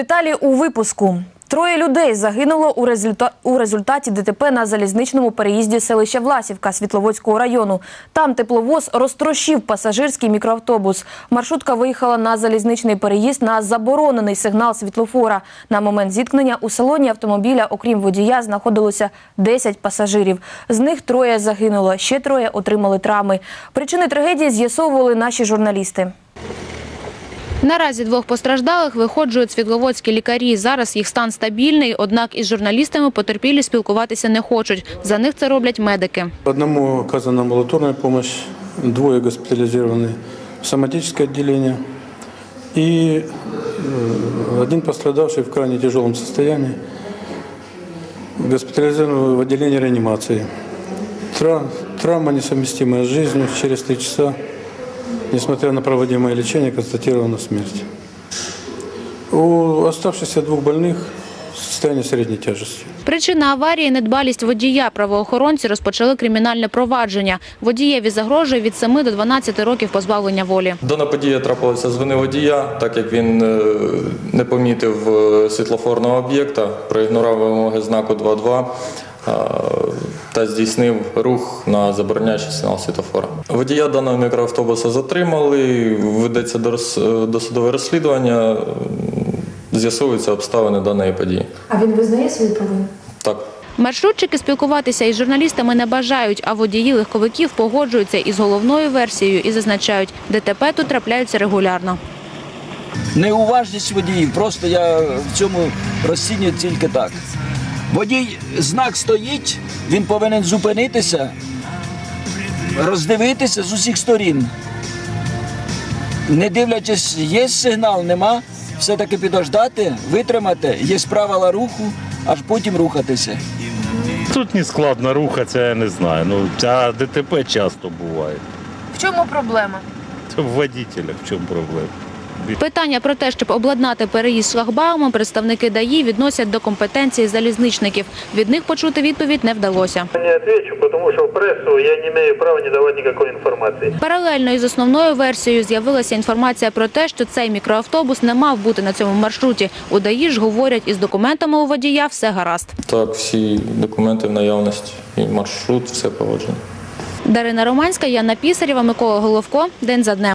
Деталі у випуску. Троє людей загинуло у, результа... у результаті ДТП на залізничному переїзді селища Власівка Світловодського району. Там тепловоз розтрощив пасажирський мікроавтобус. Маршрутка виїхала на залізничний переїзд на заборонений сигнал світлофора. На момент зіткнення у салоні автомобіля, окрім водія, знаходилося 10 пасажирів. З них троє загинуло, ще троє отримали травми. Причини трагедії з'ясовували наші журналісти. Наразі двох постраждалих виходжують світловодські лікарі. Зараз їх стан стабільний, однак із журналістами потерпілі спілкуватися не хочуть. За них це роблять медики. Одному оказана амбулаторная помощь, двое госпитализированы в соматическое отделение и э, один пострадавший в крайне тяжелом состоянии госпитализирован в отделение реанимации. Травма, несовместимая с жизнью, через три часа, несмотря на проводимое лечение, констатирована смерть. У оставшихся двух больных состояние средней тяжести. Причина аварії – недбалість водія. Правоохоронці розпочали кримінальне провадження. Водієві загрожує від 7 до 12 років позбавлення волі. Дана подія трапилася з вини водія, так як він е, не помітив е, світлофорного об'єкта, проігнорував вимоги знаку 2.2 е, та здійснив рух на забороняючий сигнал світлофора. Водія даного мікроавтобуса затримали, ведеться е, досудове розслідування, з'ясовуються обставини даної події. А він визнає свою провину? Так. Маршрутчики спілкуватися із журналістами не бажають, а водії легковиків погоджуються із головною версією і зазначають, ДТП тут трапляються регулярно. Неуважність водіїв. Просто я в цьому розцінюю тільки так. Водій, знак стоїть, він повинен зупинитися, роздивитися з усіх сторін. Не дивлячись, є сигнал, нема, все-таки підождати, витримати, є правила руху, аж потім рухатися. Тут не складно рухатися, я не знаю. Ну, а ДТП часто буває. В чому проблема? Це в водителях в чому проблема. Питання про те, щоб обладнати переїзд шлагбаумом, представники ДАІ відносять до компетенції залізничників. Від них почути відповідь не вдалося. Не отвечу, потому что в прессу я не имею права не давать никакой информации. Паралельно із основною версією з'явилася інформація про те, що цей мікроавтобус не мав бути на цьому маршруті. У ДАІ ж говорять, із документами у водія все гаразд. Так, всі документи в наявності, і маршрут, все погоджено. Дарина Романська, Яна Пісарєва, Микола Головко. День за днем.